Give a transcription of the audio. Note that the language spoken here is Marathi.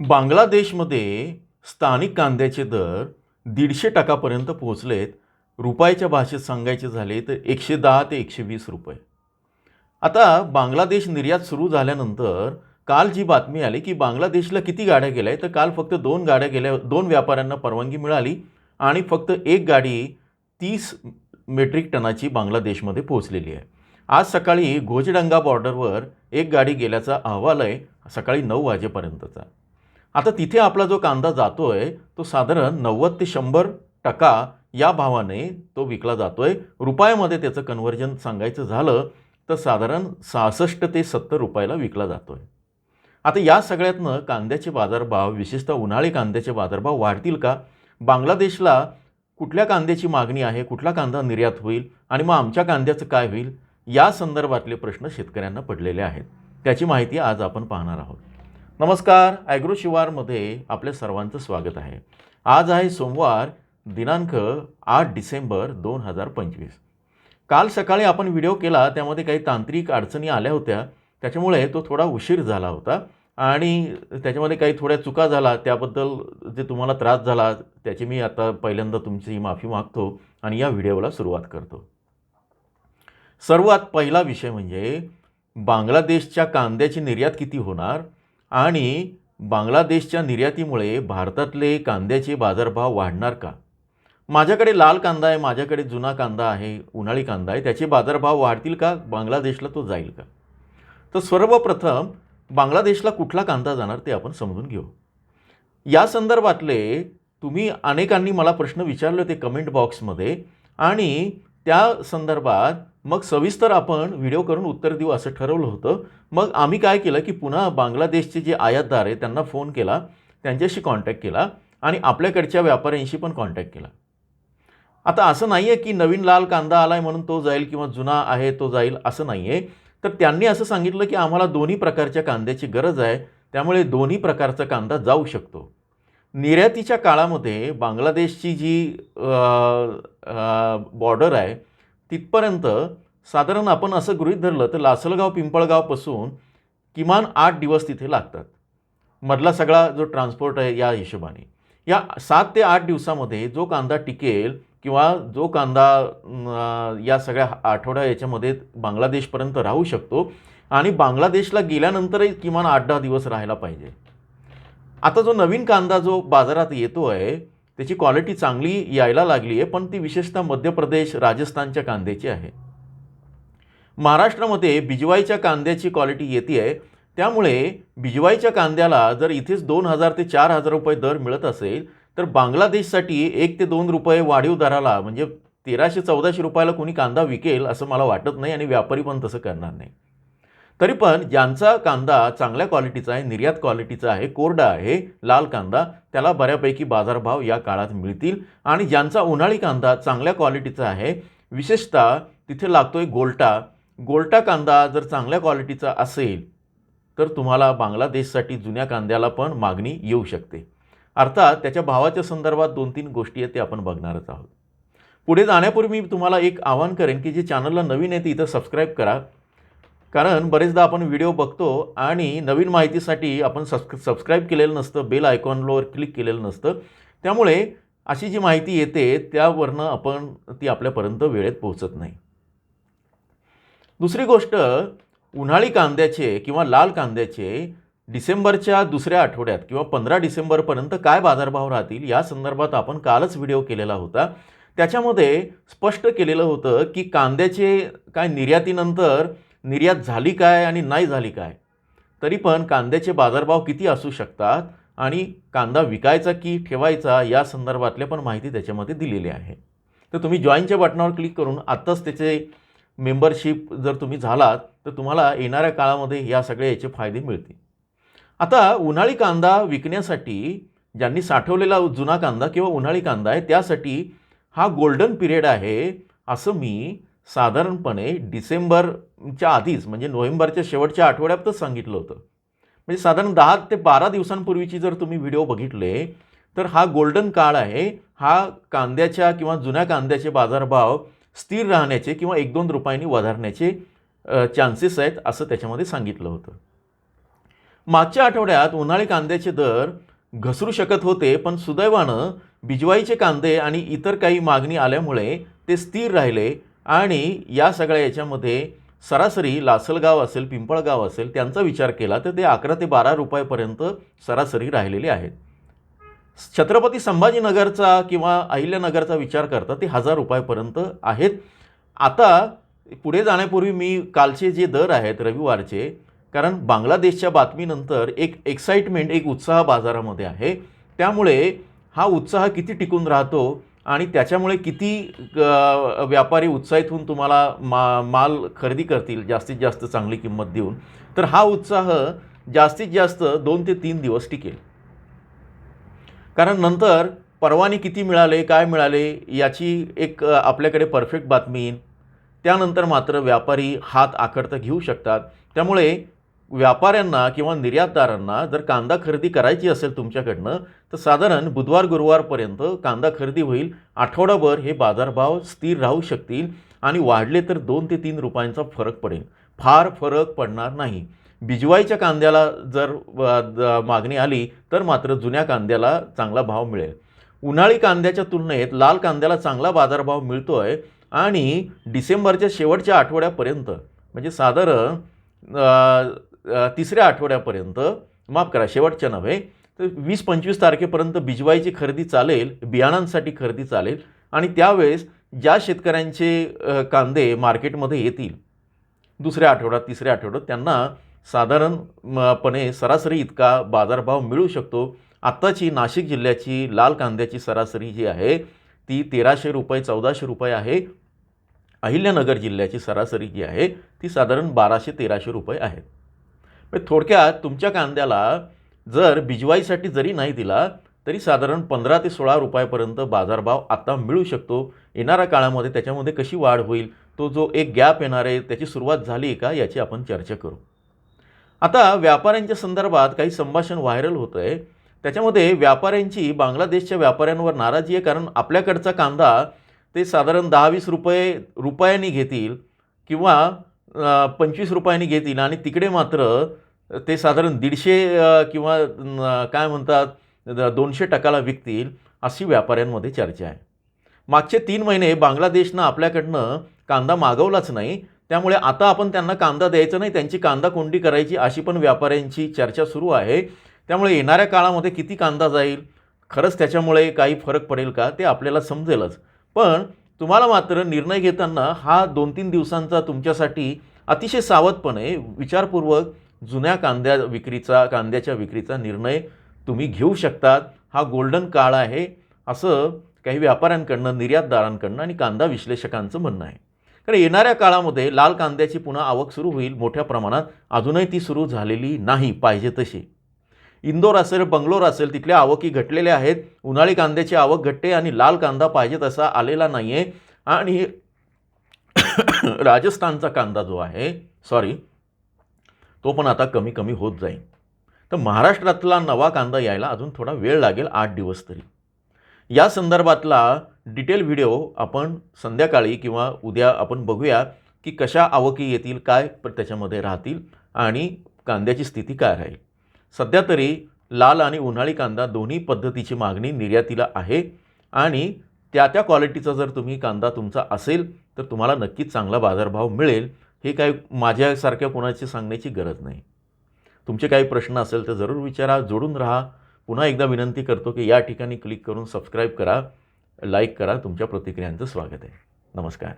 बांगलादेशमध्ये स्थानिक कांद्याचे दर दीडशे टकापर्यंत पोहोचलेत. रुपयाच्या भाषेत सांगायचे झाले तर एकशे दहा ते एकशे वीस रुपये. आता बांगलादेश निर्यात सुरू झाल्यानंतर काल जी बातमी आली की बांगलादेशला किती गाड्या गेल्या तर काल फक्त दोन गाड्या गेल्या दोन व्यापाऱ्यांना परवानगी मिळाली आणि फक्त एक गाडी तीस मेट्रिक टनाची बांगलादेशमध्ये पोहोचलेली आहे. आज सकाळी घोजडंगा बॉर्डरवर एक गाडी गेल्याचा अहवाल आहे सकाळी नऊ वाजेपर्यंतचा. आता तिथे आपला जो कांदा जातो आहे तो साधारण नव्वद ते शंभर टका या भावाने तो विकला जातो आहे रुपयामध्ये त्याचं कन्व्हर्जन सांगायचं झालं तर साधारण सहासष्ट ते सत्तर रुपयाला विकला जातो आहे आता या सगळ्यातनं कांद्याचे बाजारभाव विशेषतः उन्हाळी कांद्याचे बाजारभाव वाढतील का? बांगलादेशला कुठल्या कांद्याची मागणी आहे? कुठला कांदा निर्यात होईल? आणि मग आमच्या कांद्याचं काय होईल? या संदर्भातले प्रश्न शेतकऱ्यांना पडलेले आहेत. त्याची माहिती आज आपण पाहणार आहोत. नमस्कार ॲग्रो शिवारमध्ये आपल्या सर्वांचं स्वागत आहे. आज आहे सोमवार दिनांक आठ डिसेंबर दोन हजार पंचवीस. काल सकाळी आपण व्हिडिओ केला त्यामध्ये काही तांत्रिक अडचणी आल्या होत्या त्याच्यामुळे तो थोडा उशीर झाला होता आणि त्याच्यामध्ये काही थोड्या चुका झाला त्याबद्दल जे तुम्हाला त्रास झाला त्याची मी आता पहिल्यांदा तुमची माफी मागतो आणि या व्हिडिओला सुरुवात करतो. सर्वात पहिला विषय म्हणजे बांगलादेशच्या कांद्याची निर्यात किती होणार? आणि बांगलादेशच्या निर्यातीमुळे भारतातले कांद्याचे बाजारभाव वाढणार का? माझ्याकडे लाल कांदा आहे माझ्याकडे जुना कांदा आहे उन्हाळी कांदा आहे त्याचे बाजारभाव वाढतील का? बांगलादेशला तो जाईल का? तर सर्वप्रथम बांगलादेशला कुठला कांदा जाणार ते आपण समजून घेऊ. या संदर्भातले तुम्ही अनेकांनी मला प्रश्न विचारले होते कमेंट बॉक्समध्ये आणि त्या संदर्भात मग सविस्तर आपण व्हिडिओ करून उत्तर देऊ असं ठरवलं होतं. मग आम्ही काय केलं की पुन्हा बांगलादेशचे जे आयातदार आहे त्यांना फोन केला त्यांच्याशी कॉन्टॅक्ट केला आणि आपल्याकडच्या व्यापाऱ्यांशी पण कॉन्टॅक्ट केला. आता असं नाही आहे की नवीन लाल कांदा आला आहे म्हणून तो जाईल किंवा जुना आहे तो जाईल असं नाही आहे तर त्यांनी असं सांगितलं की आम्हाला दोन्ही प्रकारच्या कांद्याची गरज आहे त्यामुळे दोन्ही प्रकारचा कांदा जाऊ शकतो. निर्यातीच्या काळामध्ये बांगलादेशची जी बॉर्डर आहे तिथपर्यंत साधारण आपण असं गृहीत धरलं तर लासलगाव पिंपळगावपासून किमान आठ दिवस तिथे लागतात. मधला सगळा जो ट्रान्सपोर्ट आहे या हिशोबाने. या सात ते आठ दिवसामध्ये जो कांदा टिकेल किंवा जो कांदा या सगळ्या आठवड्या याच्यामध्ये बांगलादेशपर्यंत राहू शकतो आणि बांगलादेशला गेल्यानंतरही किमान आठ दहा दिवस राहायला पाहिजे. आता जो नवीन कांदा जो बाजारात येतो आहे त्याची क्वालिटी चांगली यायला लागली आहे पण ती विशेषतः मध्य प्रदेश राजस्थानच्या कांद्याची आहे. महाराष्ट्रामध्ये बिजवाईच्या कांद्याची क्वालिटी येते आहे. त्यामुळे बिजवाईच्या कांद्याला जर इथेच दोन हजार ते चार हजार रुपये दर मिळत असेल तर बांगलादेशसाठी एक ते दोन रुपये वाढीव दराला म्हणजे तेराशे चौदाशे रुपयाला कोणी कांदा विकेल असं मला वाटत नाही आणि व्यापारी पण तसं करणार नाही. तरी पण ज्यांचा कांदा चांगल्या क्वालिटीचा आहे निर्यात क्वालिटीचा आहे कोरडा आहे लाल कांदा त्याला बऱ्यापैकी बाजारभाव या काळात मिळतील. आणि ज्यांचा उन्हाळी कांदा चांगल्या क्वालिटीचा आहे. विशेषतः तिथे लागतोय गोल्टा. गोल्टा कांदा जर चांगल्या क्वालिटीचा असेल तर तुम्हाला बांगलादेशसाठी जुन्या कांद्याला पण मागणी येऊ शकते. अर्थात त्याच्या भावाच्या संदर्भात दोन तीन गोष्टी आहेत ते आपण बघणारच आहोत. पुढे जाण्यापूर्वी मी तुम्हाला एक आवाहन करेन की जे चॅनलला नवीन आहे ते इथं सबस्क्राईब करा. कारण बरेचदा आपण व्हिडिओ बघतो आणि नवीन माहितीसाठी आपण सबस्क सबस्क्राईब केलेलं नसतं बेल आयकॉनवर क्लिक केलेलं नसतं. त्यामुळे अशी जी माहिती येते त्यावरनं आपण ती आपल्यापर्यंत वेळेत पोहोचत नाही. दुसरी गोष्ट उन्हाळी कांद्याचे किंवा लाल कांद्याचे डिसेंबरच्या दुसऱ्या आठवड्यात किंवा पंधरा डिसेंबरपर्यंत काय बाजारभाव राहतील या संदर्भात आपण कालच व्हिडिओ केलेला होता. त्याच्यामध्ये स्पष्ट केलेलं होतं की कांद्याचे काय निर्यातीनंतर निर्यात झाली काय आणि नाही झाली काय? तरी पण कांद्याचे बाजारभाव किती असू शकतात आणि कांदा विकायचा की ठेवायचा या संदर्भातल्या पण माहिती त्याच्यामध्ये दिलेली आहे. तर तुम्ही जॉईनच्या बटनावर क्लिक करून आत्ताच त्याचे मेंबरशिप जर तुम्ही झालात तर तुम्हाला येणाऱ्या काळामध्ये या सगळे याचे फायदे मिळतील. आता उन्हाळी कांदा विकण्यासाठी ज्यांनी साठवलेला जुना कांदा किंवा उन्हाळी कांदा आहे त्यासाठी हा गोल्डन पिरियड आहे असं मी साधारणपणे डिसेंबरच्या आधीच म्हणजे नोव्हेंबरच्या शेवटच्या आठवड्यातच सांगितलं होतं. म्हणजे साधारण दहा ते बारा दिवसांपूर्वीची जर तुम्ही व्हिडिओ बघितले तर हा गोल्डन काळ आहे. हा कांद्याच्या किंवा जुन्या कांद्याचे बाजारभाव स्थिर राहण्याचे किंवा एक दोन रुपयांनी वधारण्याचे चान्सेस आहेत असं त्याच्यामध्ये सांगितलं होतं. मागच्या आठवड्यात उन्हाळी कांद्याचे दर घसरू शकत होते पण सुदैवानं बिजवाईचे कांदे आणि इतर काही मागणी आल्यामुळे ते स्थिर राहिले. आणि या सगळ्या याच्यामध्ये सरासरी लासलगाव असेल पिंपळगाव असेल त्यांचा विचार केला तर ते अकरा ते बारा रुपयापर्यंत सरासरी राहिलेले आहेत. छत्रपती संभाजीनगरचा किंवा अहिल्यानगरचा विचार करता ते हजार रुपयापर्यंत आहेत. आता पुढे जाण्यापूर्वी मी कालचे जे दर आहेत रविवारचे कारण बांगलादेशच्या बातमीनंतर एक एक्साइटमेंट एक उत्साह बाजारामध्ये आहे. त्यामुळे हा उत्साह किती टिकून राहतो? आणि त्याच्यामुळे किती व्यापारी उत्साहित होऊन तुम्हाला मा माल खरेदी करतील जास्तीत जास्त चांगली किंमत देऊन तर हा उत्साह जास्तीत जास्त दोन ते तीन दिवस टिकेल. कारण नंतर परवाने किती मिळाले काय मिळाले याची एक आपल्याकडे परफेक्ट बातमी येईल. त्यानंतर मात्र व्यापारी हात आखडता घेऊ शकतात. त्यामुळे व्यापाऱ्यांना किंवा निर्यातदारांना जर कांदा खरेदी करायची असेल तुमच्याकडनं तर साधारण बुधवार गुरुवारपर्यंत कांदा खरेदी होईल. आठवडाभर हे बाजारभाव स्थिर राहू शकतील आणि वाढले तर दोन ते तीन रुपयांचा फरक पडेल. फार फरक पडणार नाही. बिजवाईच्या कांद्याला जर मागणी आली तर मात्र जुन्या कांद्याला चांगला भाव मिळेल. उन्हाळी कांद्याच्या तुलनेत लाल कांद्याला चांगला बाजारभाव मिळतो आहे आणि डिसेंबरच्या शेवटच्या आठवड्यापर्यंत म्हणजे साधारण तिसऱ्या आठवड्यापर्यंत माफ करा शेवटच्या नव्हे तर वीस पंचवीस तारखेपर्यंत बिजवाईची खरेदी चालेल बियाणांसाठी खरेदी चालेल आणि त्यावेळेस ज्या शेतकऱ्यांचे कांदे मार्केटमध्ये येतील दुसऱ्या आठवड्यात तिसऱ्या आठवड्यात त्यांना साधारण म, पणे सरासरी इतका बाजारभाव मिळू शकतो. आत्ताची नाशिक जिल्ह्याची लाल कांद्याची सरासरी जी आहे ती तेराशे रुपये चौदाशे रुपये आहे. अहिल्यानगर जिल्ह्याची सरासरी जी आहे ती साधारण बाराशे तेराशे रुपये आहेत म्हणजे थोडक्यात तुमच्या कांद्याला जर बिजवाईसाठी जरी नाही दिला तरी साधारण पंधरा ते सोळा रुपयापर्यंत बाजारभाव आता मिळू शकतो. येणाऱ्या काळामध्ये त्याच्यामध्ये कशी वाढ होईल तो जो एक गॅप येणार आहे त्याची सुरुवात झाली का याची आपण चर्चा करू. आता व्यापाऱ्यांच्या संदर्भात काही संभाषण व्हायरल होतं आहे त्याच्यामध्ये व्यापाऱ्यांची बांगलादेशच्या व्यापाऱ्यांवर नाराजी आहे कारण आपल्याकडचा कांदा ते साधारण दहा वीस रुपये रुपयांनी घेतील किंवा पंचवीस रुपयांनी घेतील आणि तिकडे मात्र ते साधारण दीडशे किंवा काय म्हणतात द- दोनशे टक्काला विकतील अशी व्यापाऱ्यांमध्ये चर्चा आहे. मागचे तीन महिने बांगलादेशनं आपल्याकडनं कांदा मागवलाच नाही. त्यामुळे आता आपण त्यांना कांदा द्यायचा नाही त्यांची कांदा कोंडी करायची अशी पण व्यापाऱ्यांची चर्चा सुरू आहे. त्यामुळे येणाऱ्या काळामध्ये किती कांदा जाईल? खरंच त्याच्यामुळे काही फरक पडेल का? ते आपल्याला समजेलच. पण तुम्हाला मात्र निर्णय घेताना हा दोन तीन दिवसांचा तुमच्यासाठी अतिशय सावधपणे विचारपूर्वक जुन्या कांद्या विक्रीचा कांद्याच्या विक्रीचा निर्णय तुम्ही घेऊ शकतात. हा गोल्डन काळ आहे असं काही व्यापाऱ्यांकडनं निर्यातदारांकडनं आणि कांदा विश्लेषकांचं म्हणणं आहे. कारण येणाऱ्या काळामध्ये लाल कांद्याची पुन्हा आवक सुरू होईल मोठ्या प्रमाणात. अजूनही ती सुरू झालेली नाही पाहिजे तशी. इंदोर असेल बंगलोर असेल तिथल्या आवकी घटलेल्या आहेत. उन्हाळी कांद्याची आवक घटते आणि लाल कांदा पाहिजे तसा आलेला नाही आहे आणि राजस्थानचा कांदा जो आहे सॉरी तो पण आता कमी कमी होत जाईल. तर महाराष्ट्रातला नवा कांदा यायला अजून थोडा वेळ लागेल आठ दिवस तरी. या संदर्भातला डिटेल व्हिडिओ आपण संध्याकाळी किंवा उद्या आपण बघूया की कशा आवकी येतील काय त्याच्यामध्ये राहतील आणि कांद्याची स्थिती काय राहील. सध्या तरी लाल आणि उन्हाळी कांदा दोन्ही पद्धतीची मागणी निर्यातीला आहे आणि त्या त्या क्वालिटीचा जर तुम्ही कांदा तुमचा असेल तर तुम्हाला नक्कीच चांगला बाजारभाव मिळेल. हे काय माझ्यासारख्या कोणाची सांगण्याची गरज नाही. तुमचे काही प्रश्न असेल तर जरूर विचारा जोडून राहा. पुन्हा एकदा विनंती करतो की या ठिकाणी क्लिक करून सबस्क्राईब करा लाईक करा. तुमच्या प्रतिक्रियांचं स्वागत आहे. नमस्कार.